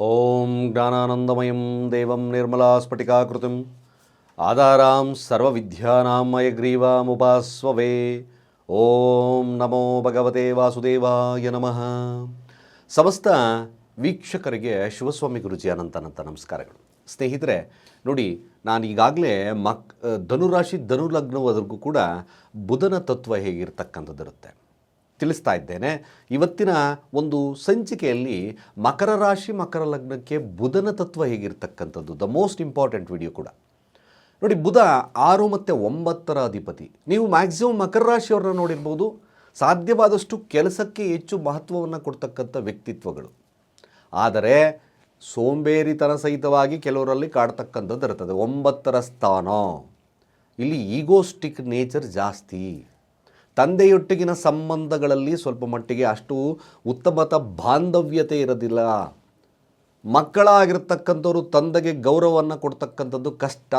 ಓಂ ಜ್ಞಾನಾನಂದಮಯಂ ದೇವಂ ನಿರ್ಮಲಾ ಸ್ಫಟಿಕಾಕೃತಿ ಆಧಾರಾಂ ಸರ್ವವಿದ್ಯಾನಾಂ ಮಯಗ್ರೀವಾಮುಪಾಸ್ವವೇ ಓಂ ನಮೋ ಭಗವತೆ ವಾಸುದೇವಾಯ ನಮಃ ಸಮಸ್ತ ವೀಕ್ಷಕರಿಗೆ ಶಿವಸ್ವಾಮಿ ಗುರುಜಿ ಅನಂತನಂತ ನಮಸ್ಕಾರಗಳು. ಸ್ನೇಹಿತರೆ, ನೋಡಿ, ನಾನು ಈಗಾಗಲೇ ಮಕ್, ಧನುರಾಶಿ ಧನುಲಗ್ನವರೆಗೂ ಕೂಡ ಬುಧನ ತತ್ವ ಹೇಗಿರ್ತಕ್ಕಂಥದ್ದಿರುತ್ತೆ ತಿಳಿಸ್ತಾ ಇದ್ದೇನೆ. ಇವತ್ತಿನ ಒಂದು ಸಂಚಿಕೆಯಲ್ಲಿ ಮಕರ ರಾಶಿ, ಮಕರ ಲಗ್ನಕ್ಕೆ ಬುಧನ ತತ್ವ ಹೇಗಿರ್ತಕ್ಕಂಥದ್ದು? ದ ಮೋಸ್ಟ್ ಇಂಪಾರ್ಟೆಂಟ್ ವಿಡಿಯೋ ಕೂಡ. ನೋಡಿ, ಬುಧ ಆರು ಮತ್ತು ಒಂಬತ್ತರ ಅಧಿಪತಿ. ನೀವು ಮ್ಯಾಕ್ಸಿಮಮ್ ಮಕರ ರಾಶಿಯವ್ರನ್ನ ನೋಡಿರ್ಬೋದು. ಸಾಧ್ಯವಾದಷ್ಟು ಕೆಲಸಕ್ಕೆ ಹೆಚ್ಚು ಮಹತ್ವವನ್ನು ಕೊಡ್ತಕ್ಕಂಥ ವ್ಯಕ್ತಿತ್ವಗಳು. ಆದರೆ, ಸೋಂಬೇರಿತನ ಸಹಿತವಾಗಿ ಕೆಲವರಲ್ಲಿ ಕಾಡ್ತಕ್ಕಂಥದ್ದು ಇರ್ತದೆ. ಒಂಬತ್ತರ ಸ್ಥಾನ. ಇಲ್ಲಿ ಈಗೋಸ್ಟಿಕ್ ನೇಚರ್ ಜಾಸ್ತಿ. ತಂದೆಯೊಟ್ಟಿಗಿನ ಸಂಬಂಧಗಳಲ್ಲಿ ಸ್ವಲ್ಪ ಮಟ್ಟಿಗೆ ಅಷ್ಟು ಉತ್ತಮತ ಬಾಂಧವ್ಯತೆ ಇರೋದಿಲ್ಲ. ಮಕ್ಕಳಾಗಿರ್ತಕ್ಕಂಥವ್ರು ತಂದೆಗೆ ಗೌರವವನ್ನು ಕೊಡ್ತಕ್ಕಂಥದ್ದು ಕಷ್ಟ.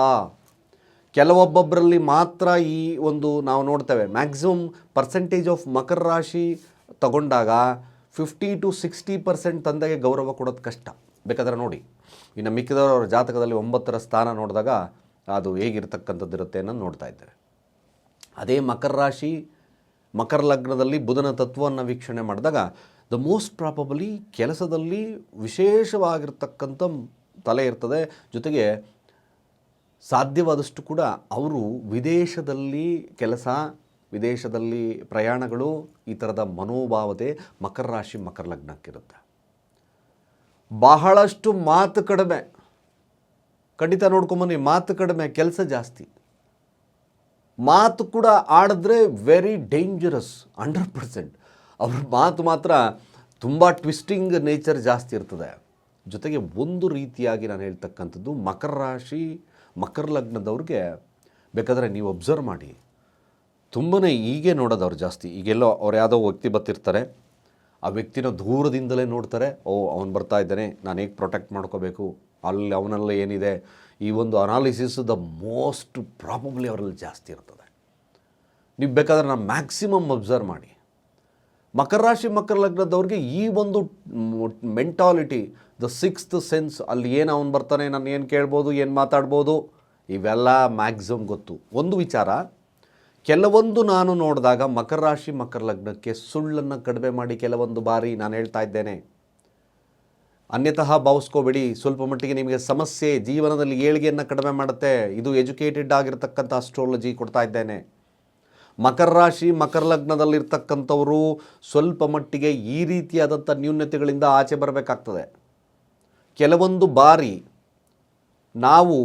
ಕೆಲವೊಬ್ಬೊಬ್ಬರಲ್ಲಿ ಮಾತ್ರ ಈ ಒಂದು ನಾವು ನೋಡ್ತೇವೆ ಮ್ಯಾಕ್ಸಿಮಮ್ ಪರ್ಸೆಂಟೇಜ್ ಆಫ್ ಮಕರ ರಾಶಿ ತಗೊಂಡಾಗ ಫಿಫ್ಟಿ ಟು ಸಿಕ್ಸ್ಟಿ ಪರ್ಸೆಂಟ್ ತಂದೆಗೆ ಗೌರವ ಕೊಡೋದು ಕಷ್ಟ. ಬೇಕಾದ್ರೆ ನೋಡಿ, ಇನ್ನು ಮಿಕ್ಕಿದವರ ಜಾತಕದಲ್ಲಿ ಒಂಬತ್ತರ ಸ್ಥಾನ ನೋಡಿದಾಗ ಅದು ಹೇಗಿರ್ತಕ್ಕಂಥದ್ದಿರುತ್ತೆ ಅನ್ನೋದು ನೋಡ್ತಾ ಇದ್ದೇವೆ. ಅದೇ ಮಕರ ರಾಶಿ ಮಕರ ಲಗ್ನದಲ್ಲಿ ಬುಧನ ತತ್ವವನ್ನು ವೀಕ್ಷಣೆ ಮಾಡಿದಾಗ ದ ಮೋಸ್ಟ್ ಪ್ರಾಪಬಲಿ ಕೆಲಸದಲ್ಲಿ ವಿಶೇಷವಾಗಿರ್ತಕ್ಕಂಥ ತಲೆ ಇರ್ತದೆ. ಜೊತೆಗೆ ಸಾಧ್ಯವಾದಷ್ಟು ಕೂಡ ಅವರು ವಿದೇಶದಲ್ಲಿ ಕೆಲಸ, ವಿದೇಶದಲ್ಲಿ ಪ್ರಯಾಣಗಳು, ಈ ಥರದ ಮನೋಭಾವತೆ ಮಕರ ರಾಶಿ, ಮಕರ ಲಗ್ನಕ್ಕಿರುತ್ತೆ. ಬಹಳಷ್ಟು ಮಾತು ಕಡಿಮೆ. ಖಂಡಿತ ನೋಡ್ಕೊಂಬನ್ನಿ ಮಾತು ಕಡಿಮೆ, ಕೆಲಸ ಜಾಸ್ತಿ. ಮಾತು ಕೂಡ ಆಡಿದ್ರೆ ವೆರಿ ಡೇಂಜರಸ್ ಹಂಡ್ರೆಡ್ ಪರ್ಸೆಂಟ್ ಅವ್ರ ಮಾತು ಮಾತ್ರ ತುಂಬ ಟ್ವಿಸ್ಟಿಂಗ್ ನೇಚರ್ ಜಾಸ್ತಿ ಇರ್ತದೆ. ಜೊತೆಗೆ ಒಂದು ರೀತಿಯಾಗಿ ನಾನು ಹೇಳ್ತಕ್ಕಂಥದ್ದು, ಮಕರ ರಾಶಿ, ಮಕರ ಲಗ್ನದವ್ರಿಗೆ ಬೇಕಾದರೆ ನೀವು ಅಬ್ಸರ್ವ್ ಮಾಡಿ. ತುಂಬಾ ಹೀಗೆ ನೋಡೋದು ಅವ್ರು ಜಾಸ್ತಿ. ಈಗೆಲ್ಲೋ ಅವ್ರು ಯಾವುದೋ ವ್ಯಕ್ತಿ ಬರ್ತಿರ್ತಾರೆ, ಆ ವ್ಯಕ್ತಿನ ದೂರದಿಂದಲೇ ನೋಡ್ತಾರೆ, ಓ, ಅವನು ಬರ್ತಾ ಇದ್ದಾನೆ, ನಾನು ಹೇಗೆ ಪ್ರೊಟೆಕ್ಟ್ ಮಾಡ್ಕೋಬೇಕು, ಅಲ್ಲಿ ಅವನಲ್ಲಿ ಏನಿದೆ ಈ ಒಂದು ಅನಾಲಿಸಿಸ್ ದ ಮೋಸ್ಟ್ ಪ್ರಾಬಬ್ಲಿ ಅವರಲ್ಲಿ ಜಾಸ್ತಿ ಇರ್ತದೆ. ನೀವು ಬೇಕಾದ್ರೆ ನಾನು ಮ್ಯಾಕ್ಸಿಮಮ್ ಅಬ್ಸರ್ವ್ ಮಾಡಿ. ಮಕರ ರಾಶಿ, ಮಕರ ಲಗ್ನದವ್ರಿಗೆ ಈ ಒಂದು ಮೆಂಟಾಲಿಟಿ ದ ಸಿಕ್ಸ್ತ್ ಸೆನ್ಸ್ ಅಲ್ಲಿ ಏನು ಅವನು ಬರ್ತಾನೆ, ನಾನು ಏನು ಕೇಳ್ಬೋದು, ಏನು ಮಾತಾಡ್ಬೋದು, ಇವೆಲ್ಲ ಮ್ಯಾಕ್ಸಿಮಮ್ ಗೊತ್ತು. ಒಂದು ವಿಚಾರ, ಕೆಲವೊಂದು ನಾನು ನೋಡಿದಾಗ ಮಕರ ರಾಶಿ, ಮಕರ ಲಗ್ನಕ್ಕೆ ಸುಳ್ಳನ್ನು ಕಡಿಮೆ ಮಾಡಿ ಕೆಲವೊಂದು ಬಾರಿ ನಾನು ಹೇಳ್ತಾ ಇದ್ದೇನೆ. ಅನ್ಯತಃ ಭಾವಿಸ್ಕೋಬೇಡಿ ಸ್ವಲ್ಪ ಮಟ್ಟಿಗೆ ನಿಮಗೆ ಸಮಸ್ಯೆ, ಜೀವನದಲ್ಲಿ ಏಳಿಗೆಯನ್ನು ಕಡಿಮೆ ಮಾಡುತ್ತೆ. ಇದು ಎಜುಕೇಟೆಡ್ ಆಗಿರ್ತಕ್ಕಂಥ ಅಸ್ಟ್ರಾಲಜಿ ಕೊಡ್ತಾ ಇದ್ದೇನೆ. ಮಕರ ರಾಶಿ, ಮಕರ ಲಗ್ನದಲ್ಲಿರ್ತಕ್ಕಂಥವರು ಸ್ವಲ್ಪ ಮಟ್ಟಿಗೆ ಈ ರೀತಿಯಾದಂಥ ನ್ಯೂನ್ಯತೆಗಳಿಂದ ಆಚೆ ಬರಬೇಕಾಗ್ತದೆ. ಕೆಲವೊಂದು ಬಾರಿ ನಾವು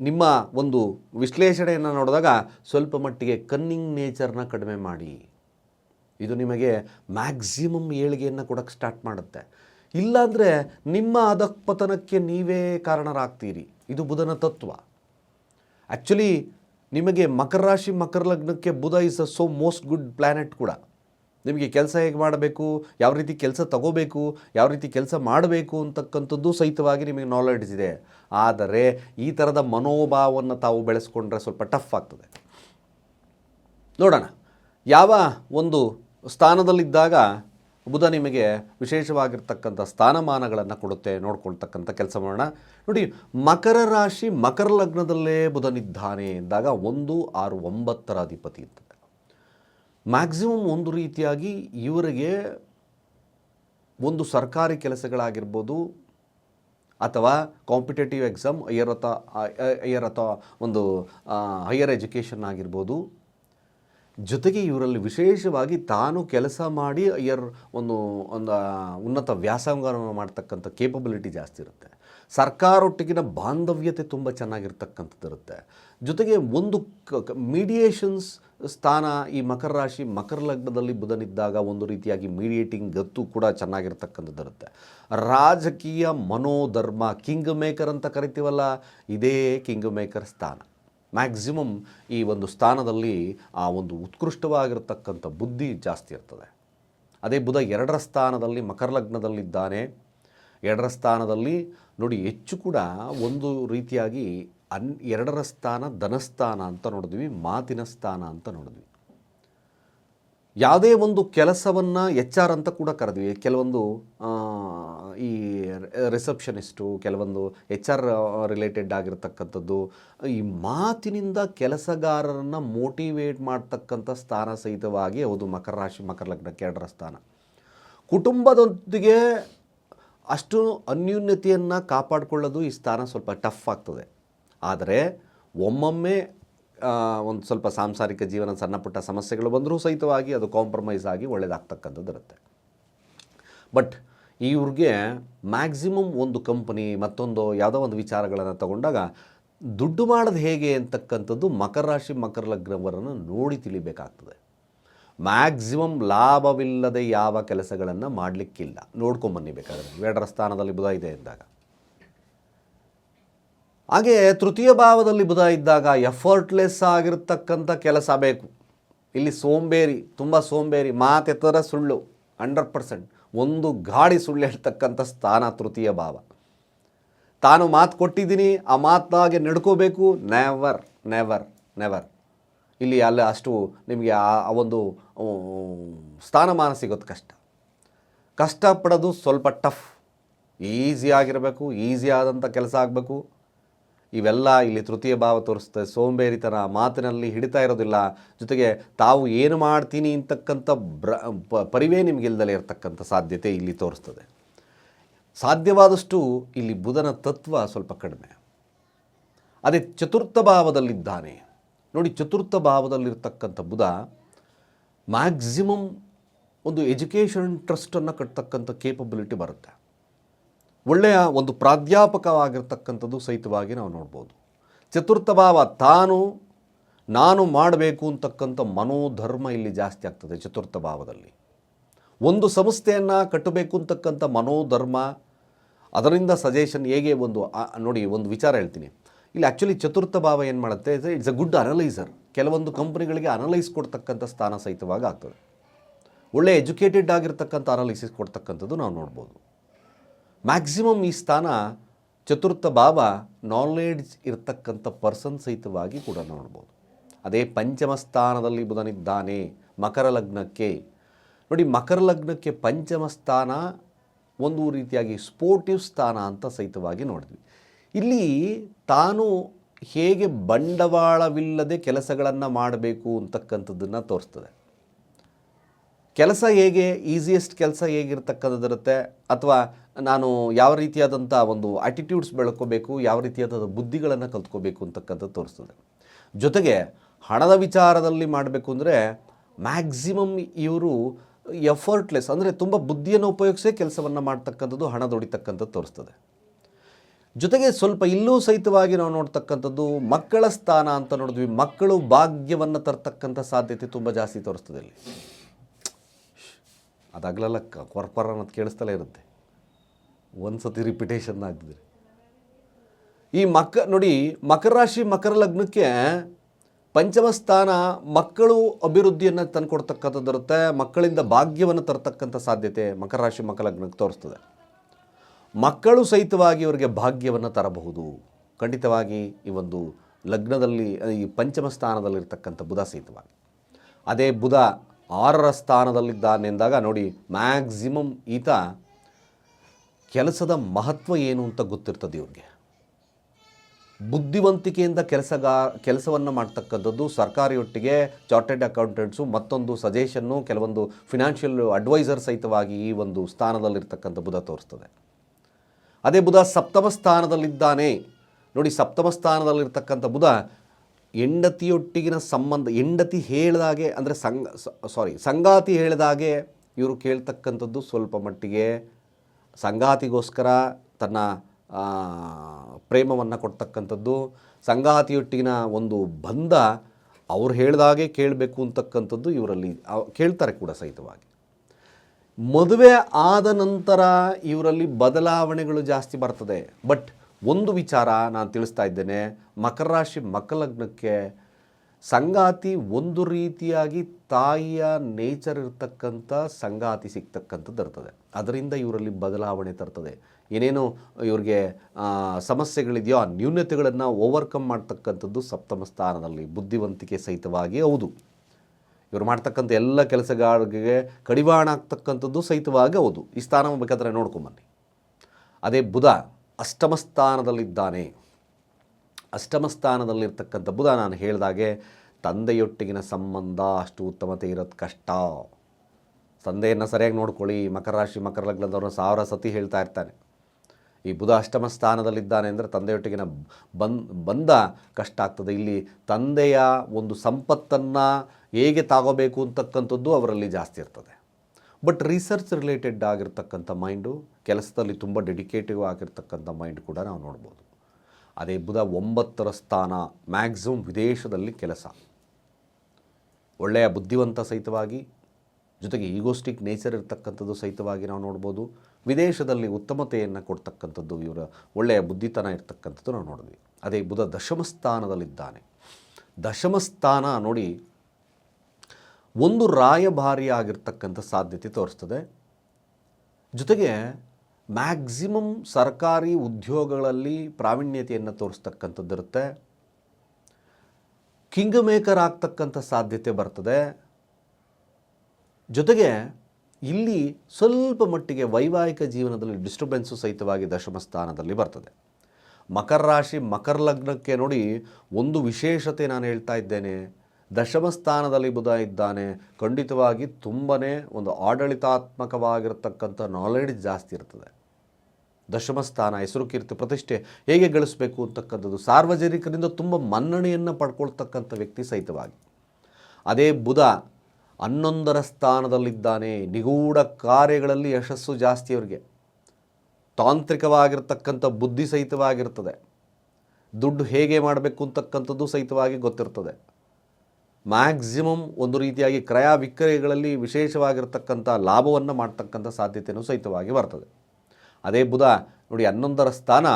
ನಿಮ್ಮ ಒಂದು ವಿಶ್ಲೇಷಣೆಯನ್ನು ನೋಡಿದಾಗ ಸ್ವಲ್ಪ ಮಟ್ಟಿಗೆ ಕನ್ನಿಂಗ್ ನೇಚರ್ನ ಕಡಿಮೆ ಮಾಡಿ. ಇದು ನಿಮಗೆ ಮ್ಯಾಕ್ಸಿಮಮ್ ಏಳಿಗೆಯನ್ನು ಕೊಡೋಕ್ಕೆ ಸ್ಟಾರ್ಟ್ ಮಾಡುತ್ತೆ. ಇಲ್ಲಾಂದರೆ ನಿಮ್ಮ ಅಧಃಪತನಕ್ಕೆ ನೀವೇ ಕಾರಣರಾಗ್ತೀರಿ. ಇದು ಬುಧನ ತತ್ವ. ಆ್ಯಕ್ಚುಲಿ ನಿಮಗೆ ಮಕರ ರಾಶಿ, ಮಕರ ಲಗ್ನಕ್ಕೆ ಬುಧ is a so most good planet ಕೂಡ. ನಿಮಗೆ ಕೆಲಸ ಹೇಗೆ ಮಾಡಬೇಕು, ಯಾವ ರೀತಿ ಕೆಲಸ ತಗೋಬೇಕು, ಯಾವ ರೀತಿ ಕೆಲಸ ಮಾಡಬೇಕು ಅಂತಕ್ಕಂಥದ್ದು ಸಹಿತವಾಗಿ ನಿಮಗೆ ನಾಲೆಡ್ಜ್ ಇದೆ. ಆದರೆ, ಈ ಥರದ ಮನೋಭಾವವನ್ನು ತಾವು ಬೆಳೆಸ್ಕೊಂಡ್ರೆ ಸ್ವಲ್ಪ ಟಫ್ ಆಗ್ತದೆ. ನೋಡೋಣ. ಯಾವ ಒಂದು ಸ್ಥಾನದಲ್ಲಿದ್ದಾಗ ಬುಧ ನಿಮಗೆ ವಿಶೇಷವಾಗಿರ್ತಕ್ಕಂಥ ಸ್ಥಾನಮಾನಗಳನ್ನು ಕೊಡುತ್ತೆ ನೋಡ್ಕೊಳ್ತಕ್ಕಂಥ ಕೆಲಸ ಮಾಡೋಣ. ನೋಡಿ, ಮಕರ ರಾಶಿ ಮಕರ ಲಗ್ನದಲ್ಲೇ ಬುಧನಿದ್ದಾನೆ ಎಂದಾಗ ಒಂದು ಆರು ಒಂಬತ್ತರ ಅಧಿಪತಿ ಇರ್ತದೆ. ಮ್ಯಾಕ್ಸಿಮಮ್ ಒಂದು ರೀತಿಯಾಗಿ ಇವರಿಗೆ ಒಂದು ಸರ್ಕಾರಿ ಕೆಲಸಗಳಾಗಿರ್ಬೋದು ಅಥವಾ ಕಾಂಪಿಟೇಟಿವ್ ಎಕ್ಸಾಮ್ ಹೈಯರ್ ಅಥವಾ ಅಥವಾ ಒಂದು ಹೈಯರ್ ಎಜುಕೇಷನ್ ಆಗಿರ್ಬೋದು. ಜೊತೆಗೆ ಇವರಲ್ಲಿ ವಿಶೇಷವಾಗಿ ತಾನು ಕೆಲಸ ಮಾಡಿ ಯರ್ ಒಂದು ಒಂದು ಉನ್ನತ ವ್ಯಾಸಂಗವನ್ನು ಮಾಡ್ತಕ್ಕಂಥ ಕೇಪಬಿಲಿಟಿ ಜಾಸ್ತಿ ಇರುತ್ತೆ. ಸರ್ಕಾರೊಟ್ಟಿಗಿನ ಬಾಂಧವ್ಯತೆ ತುಂಬ ಚೆನ್ನಾಗಿರ್ತಕ್ಕಂಥದ್ದಿರುತ್ತೆ ಜೊತೆಗೆ ಒಂದು ಮೀಡಿಯೇಷನ್ಸ್ ಸ್ಥಾನ ಈ ಮಕರ ರಾಶಿ, ಮಕರ ಲಗ್ನದಲ್ಲಿ ಬುಧನಿದ್ದಾಗ ಒಂದು ರೀತಿಯಾಗಿ ಮೀಡಿಯೇಟಿಂಗ್ ಗತ್ತು ಕೂಡ ಚೆನ್ನಾಗಿರ್ತಕ್ಕಂಥದ್ದಿರುತ್ತೆ ರಾಜಕೀಯ ಮನೋಧರ್ಮ ಕಿಂಗ್ ಮೇಕರ್ ಅಂತ ಕರಿತೀವಲ್ಲ, ಇದೇ ಕಿಂಗ್ ಮೇಕರ್ ಸ್ಥಾನ. ಮ್ಯಾಕ್ಸಿಮಮ್ ಈ ಒಂದು ಸ್ಥಾನದಲ್ಲಿ ಆ ಒಂದು ಉತ್ಕೃಷ್ಟವಾಗಿರತಕ್ಕಂಥ ಬುದ್ಧಿ ಜಾಸ್ತಿ ಇರ್ತದೆ. ಅದೇ ಬುಧ ಎರಡರ ಸ್ಥಾನದಲ್ಲಿ ಮಕರ ಲಗ್ನದಲ್ಲಿದ್ದಾನೆ. ಎರಡರ ಸ್ಥಾನದಲ್ಲಿ ನೋಡಿ ಹೆಚ್ಚು ಕೂಡ ಒಂದು ರೀತಿಯಾಗಿ ಅನ್ ಎರಡರ ಸ್ಥಾನ ಧನಸ್ಥಾನ ಅಂತ ನೋಡಿದ್ವಿ, ಮಾತಿನ ಸ್ಥಾನ ಅಂತ ನೋಡಿದ್ವಿ. ಯಾವುದೇ ಒಂದು ಕೆಲಸವನ್ನು ಎಚ್ ಆರ್ ಅಂತ ಕೂಡ ಕರೆದ್ವಿ. ಕೆಲವೊಂದು ಈ ರಿಸೆಪ್ಷನಿಸ್ಟು ಕೆಲವೊಂದು ಎಚ್ ಆರ್ ರಿಲೇಟೆಡ್ ಆಗಿರ್ತಕ್ಕಂಥದ್ದು, ಈ ಮಾತಿನಿಂದ ಕೆಲಸಗಾರರನ್ನು ಮೋಟಿವೇಟ್ ಮಾಡ್ತಕ್ಕಂಥ ಸ್ಥಾನ ಸಹಿತವಾಗಿ ಹೌದು, ಮಕರ ರಾಶಿ, ಮಕರ ಲಗ್ನಕ್ಕೆ ಎರಡರ ಸ್ಥಾನ. ಕುಟುಂಬದೊಂದಿಗೆ ಅಷ್ಟು ಅನ್ಯೂನ್ಯತೆಯನ್ನು ಕಾಪಾಡಿಕೊಳ್ಳೋದು ಈ ಸ್ಥಾನ ಸ್ವಲ್ಪ ಟಫ್ ಆಗ್ತದೆ. ಆದರೆ ಒಮ್ಮೊಮ್ಮೆ ಒಂದು ಸ್ವಲ್ಪ ಸಾಂಸಾರಿಕ ಜೀವನ ಸಣ್ಣ ಪುಟ್ಟ ಸಮಸ್ಯೆಗಳು ಬಂದರೂ ಸಹಿತವಾಗಿ ಅದು ಕಾಂಪ್ರಮೈಸ್ ಆಗಿ ಒಳ್ಳೆಯದಾಗ್ತಕ್ಕಂಥದ್ದು ಇರುತ್ತೆ ಬಟ್ ಇವ್ರಿಗೆ ಮ್ಯಾಕ್ಸಿಮಮ್ ಒಂದು ಕಂಪನಿ, ಮತ್ತೊಂದು ಯಾವುದೋ ಒಂದು ವಿಚಾರಗಳನ್ನು ತಗೊಂಡಾಗ ದುಡ್ಡು ಮಾಡೋದು ಹೇಗೆ ಅಂತಕ್ಕಂಥದ್ದು ಮಕರ ರಾಶಿ, ಮಕರ ಲಗ್ನವರನ್ನು ನೋಡಿ ತಿಳಿಬೇಕಾಗ್ತದೆ. ಮ್ಯಾಕ್ಸಿಮಮ್ ಲಾಭವಿಲ್ಲದೆ ಯಾವ ಕೆಲಸಗಳನ್ನು ಮಾಡಲಿಕ್ಕಿಲ್ಲ. ನೋಡ್ಕೊಂಬನ್ನಿ ಬೇಕಾದ್ರೆ. ಬೇಡರ ಸ್ಥಾನದಲ್ಲಿ ಬುಧ ಇದೆ ಎಂದಾಗ. ಹಾಗೆ ತೃತೀಯ ಭಾವದಲ್ಲಿ ಬುಧ ಇದ್ದಾಗ ಎಫರ್ಟ್ಲೆಸ್ ಆಗಿರ್ತಕ್ಕಂಥ ಕೆಲಸ ಬೇಕು. ಇಲ್ಲಿ ಸೋಂಬೇರಿ, ತುಂಬ ಸೋಂಬೇರಿ, ಮಾತೆತ್ತರ ಸುಳ್ಳು ಹಂಡ್ರೆಡ್ ಪರ್ಸೆಂಟ್ ಒಂದು ಗಾಡಿ ಸುಳ್ಳು ಹೇಳ್ತಕ್ಕಂಥ ಸ್ಥಾನ ತೃತೀಯ ಭಾವ. ತಾನು ಮಾತು ಕೊಟ್ಟಿದ್ದೀನಿ, ಆ ಮಾತಾಗೆ ನಡ್ಕೋಬೇಕು ನೆವರ್ ನೆವರ್ ನೆವರ್ ಇಲ್ಲಿ ಅಲ್ಲ ಅಷ್ಟು ನಿಮಗೆ ಆ ಒಂದು ಸ್ಥಾನಮಾನ ಸಿಗೋದು ಕಷ್ಟ. ಕಷ್ಟಪಡೋದು ಸ್ವಲ್ಪ ಟಫ್ ಈಸಿ ಆಗಿರಬೇಕು, ಈಸಿ ಆದಂಥ ಕೆಲಸ ಆಗಬೇಕು. ಇವೆಲ್ಲ ಇಲ್ಲಿ ತೃತೀಯ ಭಾವ ತೋರಿಸ್ತದೆ ಸೋಂಬೇರಿತನ ಮಾತಿನಲ್ಲಿ ಹಿಡಿತಾ ಇರೋದಿಲ್ಲ. ಜೊತೆಗೆ ತಾವು ಏನು ಮಾಡ್ತೀನಿ ಅಂತಕ್ಕಂಥ ಬ್ರ ಪರಿವೇ ನಿಮಗಿಲ್ದಲೇ ಇರತಕ್ಕಂಥ ಸಾಧ್ಯತೆ ಇಲ್ಲಿ ತೋರಿಸ್ತದೆ. ಸಾಧ್ಯವಾದಷ್ಟು ಇಲ್ಲಿ ಬುಧನ ತತ್ವ ಸ್ವಲ್ಪ ಕಡಿಮೆ. ಅದೇ ಚತುರ್ಥ ಭಾವದಲ್ಲಿದ್ದಾನೆ. ನೋಡಿ, ಚತುರ್ಥ ಭಾವದಲ್ಲಿರ್ತಕ್ಕಂಥ ಬುಧ ಮ್ಯಾಕ್ಸಿಮಮ್ ಒಂದು ಎಜುಕೇಷನ್ ಟ್ರಸ್ಟನ್ನು ಕಟ್ತಕ್ಕಂಥ ಕೇಪಬಿಲಿಟಿ ಬರುತ್ತೆ. ಒಳ್ಳೆಯ ಒಂದು ಪ್ರಾಧ್ಯಾಪಕವಾಗಿರ್ತಕ್ಕಂಥದ್ದು ಸಹಿತವಾಗಿ ನಾವು ನೋಡ್ಬೋದು. ಚತುರ್ಥ ಭಾವ ತಾನು, ನಾನು ಮಾಡಬೇಕು ಅಂತಕ್ಕಂಥ ಮನೋಧರ್ಮ ಇಲ್ಲಿ ಜಾಸ್ತಿ ಆಗ್ತದೆ ಚತುರ್ಥ ಭಾವದಲ್ಲಿ ಒಂದು ಸಂಸ್ಥೆಯನ್ನು ಕಟ್ಟಬೇಕು ಅಂತಕ್ಕಂಥ ಮನೋಧರ್ಮ, ಅದರಿಂದ ಸಜೆಷನ್ ಹೇಗೆ ಒಂದು ನೋಡಿ ಒಂದು ವಿಚಾರ ಹೇಳ್ತೀನಿ. ಇಲ್ಲಿ ಆ್ಯಕ್ಚುಲಿ ಚತುರ್ಥ ಭಾವ ಏನು ಮಾಡುತ್ತೆ ಇಟ್ಸ್ ಅ ಗುಡ್ ಅನಲೈಸರ್ ಕೆಲವೊಂದು ಕಂಪ್ನಿಗಳಿಗೆ ಅನಲೈಸ್ ಕೊಡ್ತಕ್ಕಂಥ ಸ್ಥಾನ ಸಹಿತವಾಗಿ ಆಗ್ತದೆ. ಒಳ್ಳೆ ಎಜುಕೇಟೆಡ್ ಆಗಿರ್ತಕ್ಕಂಥ ಅನಾಲಿಸಿಸ್ ಕೊಡ್ತಕ್ಕಂಥದ್ದು ನಾವು ನೋಡ್ಬೋದು. ಮ್ಯಾಕ್ಸಿಮಮ್ ಈ ಸ್ಥಾನ ಚತುರ್ಥ ಭಾವ ನಾಲೆಡ್ಜ್ ಇರತಕ್ಕಂಥ ಪರ್ಸನ್ ಸಹಿತವಾಗಿ ಕೂಡ ನೋಡ್ಬೋದು. ಅದೇ ಪಂಚಮ ಸ್ಥಾನದಲ್ಲಿ ಬುಧನಿದ್ದಾನೆ ಮಕರ ಲಗ್ನಕ್ಕೆ. ನೋಡಿ, ಮಕರ ಲಗ್ನಕ್ಕೆ ಪಂಚಮ ಸ್ಥಾನ ಒಂದು ರೀತಿಯಾಗಿ ಸ್ಪೋರ್ಟಿವ್ ಸ್ಥಾನ ಅಂತ ಸಹಿತವಾಗಿ ನೋಡಿದ್ವಿ. ಇಲ್ಲಿ ತಾನು ಹೇಗೆ ಬಂಡವಾಳವಿಲ್ಲದೆ ಕೆಲಸಗಳನ್ನು ಮಾಡಬೇಕು ಅಂತಕ್ಕಂಥದ್ದನ್ನು ತೋರಿಸ್ತದೆ. ಕೆಲಸ ಹೇಗೆ ಈಸಿಯೆಸ್ಟ್ ಕೆಲಸ ಹೇಗಿರ್ತಕ್ಕಂಥದ್ದಿರುತ್ತೆ? ಅಥವಾ ನಾನು ಯಾವ ರೀತಿಯಾದಂಥ ಒಂದು ಆಟಿಟ್ಯೂಡ್ಸ್ ಬೆಳ್ಕೋಬೇಕು, ಯಾವ ರೀತಿಯಾದ ಬುದ್ಧಿಗಳನ್ನು ಕಲ್ತ್ಕೋಬೇಕು ಅಂತಕ್ಕಂಥದ್ದು ತೋರಿಸ್ತದೆ. ಜೊತೆಗೆ ಹಣದ ವಿಚಾರದಲ್ಲಿ ಮಾಡಬೇಕು ಅಂದರೆ ಮ್ಯಾಕ್ಸಿಮಮ್ ಇವರು ಎಫರ್ಟ್ಲೆಸ್ ಅಂದರೆ ತುಂಬ ಬುದ್ಧಿಯನ್ನು ಉಪಯೋಗಿಸೇ ಕೆಲಸವನ್ನು ಮಾಡ್ತಕ್ಕಂಥದ್ದು, ಹಣ ದುಡಿತಕ್ಕಂಥದ್ದು ತೋರಿಸ್ತದೆ. ಜೊತೆಗೆ ಸ್ವಲ್ಪ ಇಲ್ಲೂ ಸಹಿತವಾಗಿ ನಾವು ನೋಡ್ತಕ್ಕಂಥದ್ದು ಮಕ್ಕಳ ಸ್ಥಾನ ಅಂತ ನೋಡಿದ್ವಿ. ಮಕ್ಕಳು ಭಾಗ್ಯವನ್ನು ತರ್ತಕ್ಕಂಥ ಸಾಧ್ಯತೆ ತುಂಬ ಜಾಸ್ತಿ ತೋರಿಸ್ತದೆ ಇಲ್ಲಿ. ಅದಾಗಲೆಲ್ಲ ಕೊರ ಕೊರ್ಪರ ಅನ್ನೋದು ಕೇಳಿಸ್ತಲೇ ಇರುತ್ತೆ. ಒಂದು ಸತಿ ರಿಪಿಟೇಷನ್ ಆಗ್ತಿದೆ. ಈ ಮಕ, ನೋಡಿ, ಮಕರ ರಾಶಿ, ಮಕರ ಲಗ್ನಕ್ಕೆ ಪಂಚಮ ಸ್ಥಾನ ಮಕ್ಕಳು ಅಭಿವೃದ್ಧಿಯನ್ನು ತಂದುಕೊಡ್ತಕ್ಕಂಥದ್ದಿರುತ್ತೆ ಮಕ್ಕಳಿಂದ ಭಾಗ್ಯವನ್ನು ತರತಕ್ಕಂಥ ಸಾಧ್ಯತೆ ಮಕರ ರಾಶಿ, ಮಕರ ಲಗ್ನಕ್ಕೆ ತೋರಿಸ್ತದೆ. ಮಕ್ಕಳು ಸಹಿತವಾಗಿ ಇವರಿಗೆ ಭಾಗ್ಯವನ್ನು ತರಬಹುದು. ಖಂಡಿತವಾಗಿ ಈ ಒಂದು ಲಗ್ನದಲ್ಲಿ, ಈ ಪಂಚಮ ಸ್ಥಾನದಲ್ಲಿರ್ತಕ್ಕಂಥ ಬುಧ ಸಹಿತವಾಗಿ. ಅದೇ ಬುಧ ಆರರ ಸ್ಥಾನದಲ್ಲಿದ್ದಾನೆಂದಾಗ ನೋಡಿ, ಮ್ಯಾಕ್ಸಿಮಮ್ ಈತ ಕೆಲಸದ ಮಹತ್ವ ಏನು ಅಂತ ಗೊತ್ತಿರ್ತದೆ ಇವ್ರಿಗೆ ಬುದ್ಧಿವಂತಿಕೆಯಿಂದ ಕೆಲಸಗಾ, ಕೆಲಸವನ್ನು ಮಾಡ್ತಕ್ಕಂಥದ್ದು ಸರ್ಕಾರಿಯೊಟ್ಟಿಗೆ ಚಾರ್ಟೆಡ್ ಅಕೌಂಟೆಂಟ್ಸು, ಮತ್ತೊಂದು ಸಜೆಷನ್ನು, ಕೆಲವೊಂದು ಫಿನಾನ್ಷಿಯಲ್ ಅಡ್ವೈಸರ್ ಸಹಿತವಾಗಿ ಈ ಒಂದು ಸ್ಥಾನದಲ್ಲಿರ್ತಕ್ಕಂಥ ಬುಧ ತೋರಿಸ್ತದೆ. ಅದೇ ಬುಧ ಸಪ್ತಮ ಸ್ಥಾನದಲ್ಲಿದ್ದಾನೆ. ನೋಡಿ, ಸಪ್ತಮ ಸ್ಥಾನದಲ್ಲಿರ್ತಕ್ಕಂಥ ಬುಧ ಹೆಂಡತಿಯೊಟ್ಟಿಗಿನ ಸಂಬಂಧ, ಹೆಂಡತಿ ಹೇಳಿದಾಗೆ ಅಂದರೆ ಸಂಗ ಸಾರಿ ಸಂಗಾತಿ ಹೇಳಿದಾಗೆ ಇವರು ಕೇಳ್ತಕ್ಕಂಥದ್ದು ಸ್ವಲ್ಪ ಮಟ್ಟಿಗೆ ಸಂಗಾತಿಗೋಸ್ಕರ ತನ್ನ ಪ್ರೇಮವನ್ನು ಕೊಡ್ತಕ್ಕಂಥದ್ದು. ಸಂಗಾತಿಯೊಟ್ಟಿಗಿನ ಒಂದು ಬಂಧ ಅವ್ರು ಹೇಳಿದಾಗೆ ಕೇಳಬೇಕು ಅಂತಕ್ಕಂಥದ್ದು ಇವರಲ್ಲಿ ಕೇಳ್ತಾರೆ ಕೂಡ ಸಹಿತವಾಗಿ. ಮದುವೆ ಆದ ನಂತರ ಇವರಲ್ಲಿ ಬದಲಾವಣೆಗಳು ಜಾಸ್ತಿ ಬರ್ತದೆ. ಬಟ್ ಒಂದು ವಿಚಾರ ನಾನು ತಿಳಿಸ್ತಾ ಇದ್ದೇನೆ. ಮಕರ ರಾಶಿ ಮಕರ ಲಗ್ನಕ್ಕೆ ಸಂಗಾತಿ ಒಂದು ರೀತಿಯಾಗಿ ತಾಯಿಯ ನೇಚರ್ ಇರ್ತಕ್ಕಂಥ ಸಂಗಾತಿ ಸಿಗ್ತಕ್ಕಂಥದ್ದು ಇರ್ತದೆ. ಅದರಿಂದ ಇವರಲ್ಲಿ ಬದಲಾವಣೆ ತರ್ತದೆ. ಏನೇನು ಇವ್ರಿಗೆ ಸಮಸ್ಯೆಗಳಿದೆಯೋ ಆ ನ್ಯೂನತೆಗಳನ್ನು ಓವರ್ಕಮ್ ಮಾಡ್ತಕ್ಕಂಥದ್ದು ಸಪ್ತಮ ಸ್ಥಾನದಲ್ಲಿ, ಬುದ್ಧಿವಂತಿಕೆ ಸಹಿತವಾಗಿ ಹೌದು. ಇವರು ಮಾಡ್ತಕ್ಕಂಥ ಎಲ್ಲ ಕೆಲಸಗಾರರಿಗೆ ಕಡಿವಾಣ ಆಗ್ತಕ್ಕಂಥದ್ದು ಸಹಿತವಾಗಿ ಹೌದು. ಈ ಸ್ಥಾನ ಬೇಕಾದರೆ ನೋಡ್ಕೊಂಬನ್ನಿ ಅದೇ ಬುಧ. ಅಷ್ಟಮ ಸ್ಥಾನದಲ್ಲಿದ್ದಾನೆ. ಅಷ್ಟಮ ಸ್ಥಾನದಲ್ಲಿರ್ತಕ್ಕಂಥ ಬುಧ ನಾನು ಹೇಳಿದಾಗೆ, ತಂದೆಯೊಟ್ಟಿಗಿನ ಸಂಬಂಧ ಅಷ್ಟು ಉತ್ತಮತೆ ಇರೋದು ಕಷ್ಟ. ತಂದೆಯನ್ನು ಸರಿಯಾಗಿ ನೋಡ್ಕೊಳ್ಳಿ, ಮಕರ ರಾಶಿ, ಮಕರ ಲಗ್ನದವ್ರನ್ನ ಸಾವಿರ ಸತಿ ಹೇಳ್ತಾ ಇರ್ತಾನೆ. ಈ ಬುಧ ಅಷ್ಟಮ ಸ್ಥಾನದಲ್ಲಿದ್ದಾನೆ ಅಂದರೆ ತಂದೆಯೊಟ್ಟಿಗಿನ ಬಂದ್, ಬಂದ ಕಷ್ಟ ಆಗ್ತದೆ. ಇಲ್ಲಿ ತಂದೆಯ ಒಂದು ಸಂಪತ್ತನ್ನು ಹೇಗೆ ತಾಗೋಬೇಕು ಅಂತಕ್ಕಂಥದ್ದು ಅವರಲ್ಲಿ ಜಾಸ್ತಿ ಇರ್ತದೆ. ಬಟ್ ರಿಸರ್ಚ್ ರಿಲೇಟೆಡ್ ಆಗಿರ್ತಕ್ಕಂಥ ಮೈಂಡು ಕೆಲಸದಲ್ಲಿ ತುಂಬ ಡೆಡಿಕೇಟಿವ್ ಆಗಿರ್ತಕ್ಕಂಥ ಮೈಂಡ್ ಕೂಡ ನಾವು ನೋಡ್ಬೋದು. ಅದೇ ಬುಧ ಒಂಬತ್ತರ ಸ್ಥಾನ ಮ್ಯಾಕ್ಸಿಮಮ್ ವಿದೇಶದಲ್ಲಿ ಕೆಲಸ. ಒಳ್ಳೆಯ ಬುದ್ಧಿವಂತ ಸಹಿತವಾಗಿ, ಜೊತೆಗೆ ಈಗೋಸ್ಟಿಕ್ ನೇಚರ್ ಇರ್ತಕ್ಕಂಥದ್ದು ಸಹಿತವಾಗಿ ನಾವು ನೋಡ್ಬೋದು. ವಿದೇಶದಲ್ಲಿ ಉತ್ತಮತೆಯನ್ನು ಕೊಡ್ತಕ್ಕಂಥದ್ದು ಇವರ ಒಳ್ಳೆಯ ಬುದ್ಧಿತನ ಇರ್ತಕ್ಕಂಥದ್ದು ನಾವು ನೋಡಿದ್ವಿ. ಅದೇ ಬುಧ ದಶಮ ಸ್ಥಾನದಲ್ಲಿದ್ದಾನೆ. ದಶಮ ಸ್ಥಾನ ನೋಡಿ ಒಂದು ರಾಯಭಾರಿಯಾಗಿರ್ತಕ್ಕಂಥ ಸಾಧ್ಯತೆ ತೋರಿಸ್ತದೆ. ಜೊತೆಗೆ ಮ್ಯಾಕ್ಸಿಮಮ್ ಸರ್ಕಾರಿ ಉದ್ಯೋಗಗಳಲ್ಲಿ ಪ್ರಾವೀಣ್ಯತೆಯನ್ನು ತೋರಿಸ್ತಕ್ಕಂಥದ್ದಿರುತ್ತೆ. ಕಿಂಗ್ ಮೇಕರ್ ಆಗ್ತಕ್ಕಂಥ ಸಾಧ್ಯತೆ ಬರ್ತದೆ. ಜೊತೆಗೆ ಇಲ್ಲಿ ಸ್ವಲ್ಪ ಮಟ್ಟಿಗೆ ವೈವಾಹಿಕ ಜೀವನದಲ್ಲಿ ಡಿಸ್ಟರ್ಬೆನ್ಸು ಸಹಿತವಾಗಿ ದಶಮ ಸ್ಥಾನದಲ್ಲಿ ಬರ್ತದೆ. ಮಕರ ರಾಶಿ, ಮಕರ ಲಗ್ನಕ್ಕೆ ನೋಡಿ ಒಂದು ವಿಶೇಷತೆ ನಾನು ಹೇಳ್ತಾ ಇದ್ದೇನೆ. ದಶಮ ಸ್ಥಾನದಲ್ಲಿ ಬುಧ ಇದ್ದಾನೆ. ಖಂಡಿತವಾಗಿ ತುಂಬನೇ ಒಂದು ಆಡಳಿತಾತ್ಮಕವಾಗಿರ್ತಕ್ಕಂಥ ನಾಲೆಡ್ಜ್ ಜಾಸ್ತಿ ಇರ್ತದೆ. ದಶಮ ಸ್ಥಾನ, ಹೆಸರು ಕೀರ್ತಿ, ಪ್ರತಿಷ್ಠೆ ಹೇಗೆ ಗಳಿಸಬೇಕು ಅಂತಕ್ಕಂಥದ್ದು ಸಾರ್ವಜನಿಕರಿಂದ ತುಂಬ ಮನ್ನಣೆಯನ್ನು ಪಡ್ಕೊಳ್ತಕ್ಕಂಥ ವ್ಯಕ್ತಿ ಸಹಿತವಾಗಿ. ಅದೇ ಬುಧ ಹನ್ನೊಂದರ ಸ್ಥಾನದಲ್ಲಿದ್ದಾನೆ. ನಿಗೂಢ ಕಾರ್ಯಗಳಲ್ಲಿ ಯಶಸ್ಸು ಜಾಸ್ತಿ ಅವರಿಗೆ. ತಾಂತ್ರಿಕವಾಗಿರ್ತಕ್ಕಂಥ ಬುದ್ಧಿ ಸಹಿತವಾಗಿರ್ತದೆ. ದುಡ್ಡು ಹೇಗೆ ಮಾಡಬೇಕು ಅಂತಕ್ಕಂಥದ್ದು ಸಹಿತವಾಗಿ ಗೊತ್ತಿರ್ತದೆ. ಮ್ಯಾಕ್ಸಿಮಮ್ ಒಂದು ರೀತಿಯಾಗಿ ಕ್ರಯ ವಿಕ್ರಯಗಳಲ್ಲಿ ವಿಶೇಷವಾಗಿರ್ತಕ್ಕಂಥ ಲಾಭವನ್ನು ಮಾಡ್ತಕ್ಕಂಥ ಸಾಧ್ಯತೆಯೂ ಸಹಿತವಾಗಿ ಬರ್ತದೆ. ಅದೇ ಬುಧ, ನೋಡಿ ಹನ್ನೊಂದರ ಸ್ಥಾನ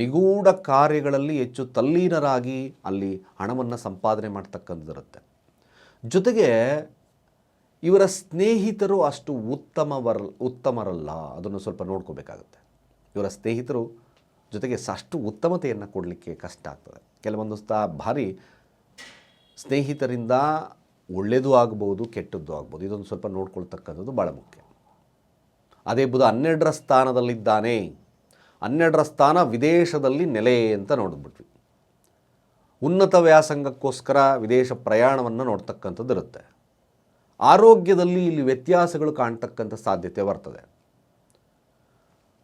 ನಿಗೂಢ ಕಾರ್ಯಗಳಲ್ಲಿ ಹೆಚ್ಚು ತಲ್ಲೀನರಾಗಿ ಅಲ್ಲಿ ಹಣವನ್ನು ಸಂಪಾದನೆ ಮಾಡ್ತಕ್ಕಂಥದ್ದಿರುತ್ತೆ. ಜೊತೆಗೆ ಇವರ ಸ್ನೇಹಿತರು ಅಷ್ಟು ಉತ್ತಮವರ, ಉತ್ತಮರಲ್ಲ, ಅದನ್ನು ಸ್ವಲ್ಪ ನೋಡ್ಕೋಬೇಕಾಗುತ್ತೆ. ಇವರ ಸ್ನೇಹಿತರು ಜೊತೆಗೆ ಅಷ್ಟು ಉತ್ತಮತೆಯನ್ನು ಕೊಡಲಿಕ್ಕೆ ಕಷ್ಟ ಆಗ್ತದೆ. ಕೆಲವೊಂದು ಸ್ಥಾ ಭಾರಿ ಸ್ನೇಹಿತರಿಂದ ಒಳ್ಳೆಯದು ಆಗ್ಬೋದು, ಕೆಟ್ಟದ್ದು ಆಗ್ಬೋದು. ಇದೊಂದು ಸ್ವಲ್ಪ ನೋಡ್ಕೊಳ್ತಕ್ಕಂಥದ್ದು ಭಾಳ ಮುಖ್ಯ. ಅದೇ ಬುಧ ಹನ್ನೆರಡರ ಸ್ಥಾನದಲ್ಲಿದ್ದಾನೆ. ಹನ್ನೆರಡರ ಸ್ಥಾನ ವಿದೇಶದಲ್ಲಿ ನೆಲೆ ಅಂತ ನೋಡಿದ್ಬಿಟ್ವಿ ಉನ್ನತ ವ್ಯಾಸಂಗಕ್ಕೋಸ್ಕರ ವಿದೇಶ ಪ್ರಯಾಣವನ್ನು ನೋಡ್ತಕ್ಕಂಥದ್ದು ಇರುತ್ತೆ. ಆರೋಗ್ಯದಲ್ಲಿ ಇಲ್ಲಿ ವ್ಯತ್ಯಾಸಗಳು ಕಾಣ್ತಕ್ಕಂಥ ಸಾಧ್ಯತೆ ಬರ್ತದೆ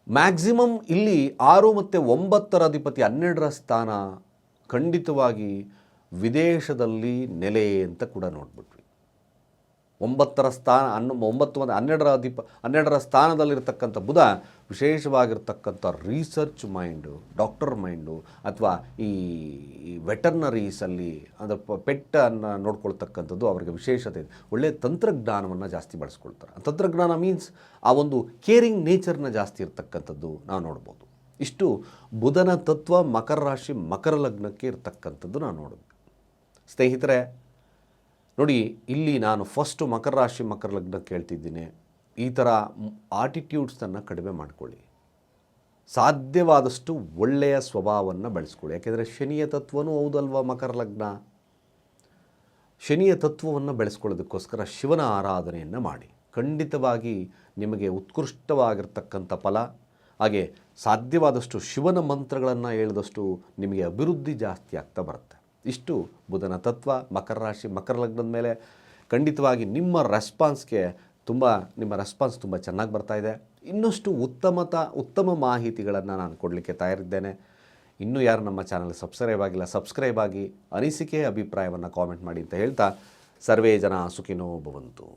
ಮ್ಯಾಕ್ಸಿಮಮ್ ಇಲ್ಲಿ ಆರು ಮತ್ತು ಒಂಬತ್ತರ ಅಧಿಪತಿ ಹನ್ನೆರಡರ ಸ್ಥಾನ ಖಂಡಿತವಾಗಿ ವಿದೇಶದಲ್ಲಿ ನೆಲೆ ಅಂತ ಕೂಡ ನೋಡ್ಬಿಟ್ವಿ. ಒಂಬತ್ತರ ಸ್ಥಾನ, ಹನ್ನು, ಒಂಬತ್ತು ಮತ್ತು ಹನ್ನೆರಡರ ಅಧಿಪ, ಹನ್ನೆರಡರ ಸ್ಥಾನದಲ್ಲಿರ್ತಕ್ಕಂಥ ಬುಧ ವಿಶೇಷವಾಗಿರ್ತಕ್ಕಂಥ ರಿಸರ್ಚ್ ಮೈಂಡು ಡಾಕ್ಟರ್ ಮೈಂಡು ಅಥವಾ ಈ ವೆಟರ್ನರೀಸಲ್ಲಿ ಅಂದರೆ ಪೆಟ್ಟನ್ನು ನೋಡ್ಕೊಳ್ತಕ್ಕಂಥದ್ದು ಅವರಿಗೆ ವಿಶೇಷತೆ. ಇದೆ ಒಳ್ಳೆಯ ತಂತ್ರಜ್ಞಾನವನ್ನು ಜಾಸ್ತಿ ಬಳಸ್ಕೊಳ್ತಾರೆ. ತಂತ್ರಜ್ಞಾನ ಮೀನ್ಸ್ ಆ ಒಂದು ಕೇರಿಂಗ್ ನೇಚರ್ನ ಜಾಸ್ತಿ ಇರ್ತಕ್ಕಂಥದ್ದು ನಾವು ನೋಡ್ಬೋದು. ಇಷ್ಟು ಬುಧನ ತತ್ವ ಮಕರ ರಾಶಿ ಮಕರ ಲಗ್ನಕ್ಕೆ ಇರ್ತಕ್ಕಂಥದ್ದು ನಾವು ನೋಡಿದ್ವಿ ಸ್ನೇಹಿತರೆ, ನೋಡಿ, ಇಲ್ಲಿ ನಾನು ಫಸ್ಟು ಮಕರ ರಾಶಿ, ಮಕರ ಲಗ್ನ ಕೇಳ್ತಿದ್ದೀನಿ. ಈ ಥರ ಆಟಿಟ್ಯೂಡ್ಸನ್ನು ಕಡಿಮೆ ಮಾಡಿಕೊಳ್ಳಿ. ಸಾಧ್ಯವಾದಷ್ಟು ಒಳ್ಳೆಯ ಸ್ವಭಾವವನ್ನು ಬೆಳೆಸ್ಕೊಳ್ಳಿ. ಯಾಕೆಂದರೆ ಶನಿಯ ತತ್ವನೂ ಹೌದಲ್ವ ಮಕರ ಲಗ್ನ? ಶನಿಯ ತತ್ವವನ್ನು ಬೆಳೆಸ್ಕೊಳ್ಳೋದಕ್ಕೋಸ್ಕರ ಶಿವನ ಆರಾಧನೆಯನ್ನು ಮಾಡಿ. ಖಂಡಿತವಾಗಿ ನಿಮಗೆ ಉತ್ಕೃಷ್ಟವಾಗಿರ್ತಕ್ಕಂಥ ಫಲ. ಹಾಗೆ ಸಾಧ್ಯವಾದಷ್ಟು ಶಿವನ ಮಂತ್ರಗಳನ್ನು ಹೇಳಿದಷ್ಟು ನಿಮಗೆ ಅಭಿವೃದ್ಧಿ ಜಾಸ್ತಿ ಆಗ್ತಾ ಬರುತ್ತೆ. ಇಷ್ಟು ಬುಧನ ತತ್ವ, ಮಕರ ರಾಶಿ, ಮಕರ ಲಗ್ನದ ಮೇಲೆ ಖಂಡಿತವಾಗಿ ನಿಮ್ಮ ರೆಸ್ಪಾನ್ಸ್ಗೆ ತುಂಬ, ನಿಮ್ಮ ರೆಸ್ಪಾನ್ಸ್ ತುಂಬ ಚೆನ್ನಾಗಿ ಬರ್ತಾ ಇದೆ. ಇನ್ನಷ್ಟು ಉತ್ತಮತ, ಉತ್ತಮ ಮಾಹಿತಿಗಳನ್ನು ನಾನು ಕೊಡಲಿಕ್ಕೆ ತಯಾರಿದ್ದೇನೆ. ಇನ್ನೂ ಯಾರು ನಮ್ಮ ಚಾನಲ್ ಸಬ್ಸ್ಕ್ರೈಬ್ ಆಗಿಲ್ಲ ಸಬ್ಸ್ಕ್ರೈಬ್ ಆಗಿ ಅನಿಸಿಕೆ ಅಭಿಪ್ರಾಯವನ್ನು ಕಾಮೆಂಟ್ ಮಾಡಿ ಅಂತ ಹೇಳ್ತಾ ಸರ್ವೇ ಜನ ಸುಖಿನೋ ಭವಂತು.